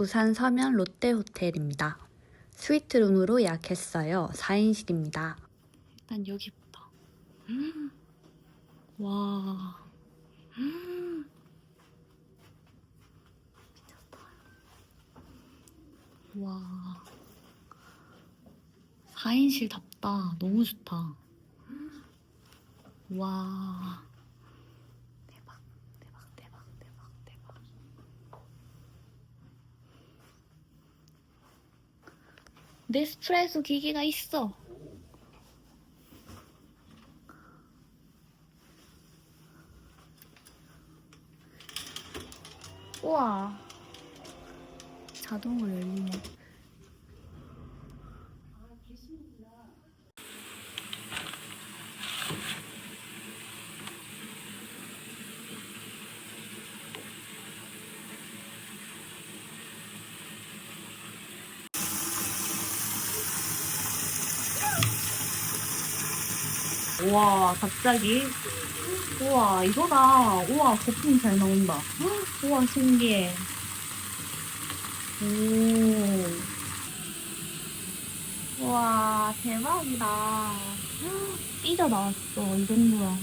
부산 서면 롯데호텔입니다. 스위트룸으로 예약했어요. 4인실입니다. 일단 여기부터. 음. 와. 음. 미쳤다. 와. 4인실답다. 너무 좋다. 와. 대박, 대박, 대박, 대박, 대박. 네스프레소 기계가 있어. 우와. 자동으로 열리네. 우와, 갑자기. 우와, 이거다. 우와, 거품 잘 나온다. 헉, 우와, 신기해. 오. 우와, 대박이다. 헉, 삐져 나왔어, 이 정도야.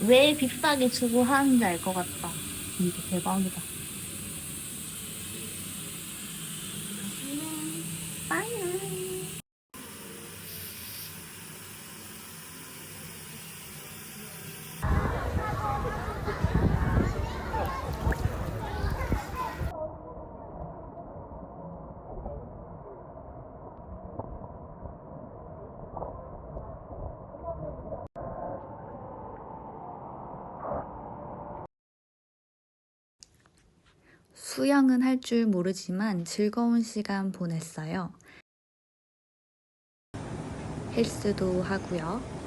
왜 비싸게 주고 하는지 알 것 같다. 진짜 대박이다. 빠이. 수영은 할 줄 모르지만 즐거운 시간 보냈어요. 헬스도 하고요.